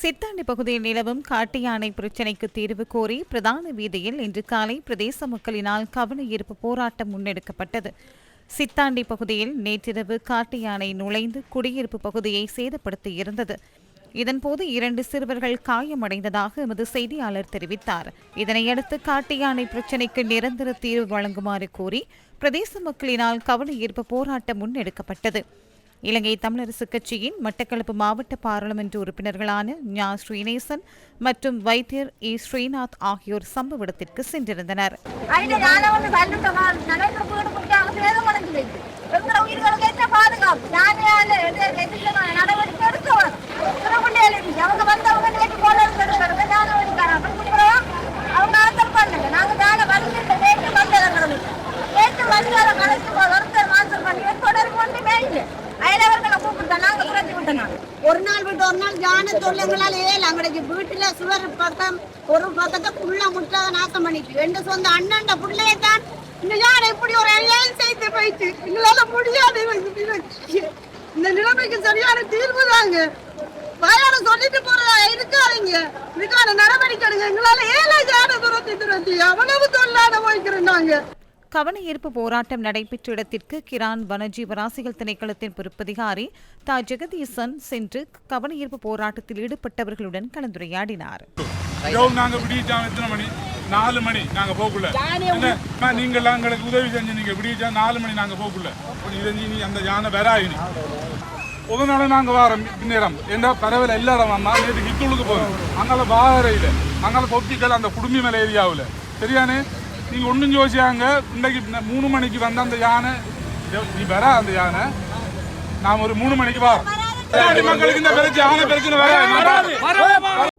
சித்தாண்டி பகுதியில் நிலவும் காட்டு யானை பிரச்சினைக்கு தீர்வு கோரி பிரதான வீதியில் இன்று காலை பிரதேச மக்களினால் கவன ஈர்ப்பு போராட்டம் முன்னெடுக்கப்பட்டது. சித்தாண்டி பகுதியில் நேற்றிரவு காட்டு யானை நுழைந்து குடியிருப்பு பகுதியை சேதப்படுத்தியிருந்தது இதன்போது இரண்டு சிறுவர்கள் காயமடைந்ததாக எமது செய்தியாளர் தெரிவித்தார். இதனையடுத்து காட்டு யானை பிரச்சினைக்கு நிரந்தர தீர்வு வழங்குமாறு கோரி பிரதேச மக்களினால் கவன ஈர்ப்பு போராட்டம் முன்னெடுக்கப்பட்டது. இலங்கை தமிழரசு கட்சியின் மட்டக்களப்பு மாவட்ட பாராளுமன்ற உறுப்பினர்களான ஞா ஸ்ரீநேசன் மற்றும் வைத்தியர் இ ஸ்ரீநாத் ஆகியோர் சம்பவ இடத்திற்கு சென்றிருந்தனர். ஒரு நாள் விட்டு ஒரு நாள் ஜான தொழில்களால் ஏல. அங்கடைக்கு வீட்டுல சுவர் பக்கம் ஒரு பக்கத்தை புள்ள முட்டாத நாசம் பண்ணிட்டு ரெண்டு சொந்த அண்ணன் புள்ளைய தான் இந்த யானை இப்படி ஒரு ஏன் செய்து போயிட்டு எங்களால முடியாது இந்த நிலைமைக்கு சரியான தீர்வு தாங்க. வயல சொல்லிட்டு போறதா இருக்காதீங்க. இதுக்கான நடவடிக்கை எடுங்க. எங்களால ஏழை யானை துரத்தி துரத்தி அவ்வளவு தொழிலான போய்க்கிறோம் நாங்க கவன ஈர்ப்பு போராட்டம் நடைபெற்ற இடத்திற்கு கிரான் வனஜீவராசிகள் திணைக்களத்தின் பொறுப்பதிகாரி தா. ஜெகதீசன் சென்று கவன ஈர்ப்பு போராட்டத்தில் ஈடுபட்டவர்களுடன் கலந்துரையாடினார். நாங்க விடியச்சா எத்தனை மணி? நாலு மணி. நாங்க போக்குள்ள என்ன? நீங்க எல்லாம் எங்களுக்கு உதவி செஞ்சு நீங்க விடியச்சா நாலு மணி நாங்க போக்குள்ள இதை நீ அந்த யானை வராயினி ஒரு நாள் நாங்க வாரம் பின்னேரம். என்ன பரவல எல்லா இடம் வந்தா நேற்று ஹித்துளுக்கு போகும் அங்கால வாகரையில அங்கால கொத்திக்கல் அந்த குடும்பி மலை ஏரியாவில் சரியானே நீங்க ஒன்றும் யோசிச்சாங்க இன்னைக்கு ந- மூணு மணிக்கு வந்த அந்த யானை நீ வர அந்த யானை. நாம் ஒரு மூணு மணிக்கு வா. மக்களுக்கு இந்த பிரச்சனை யானை பிரச்சனை வர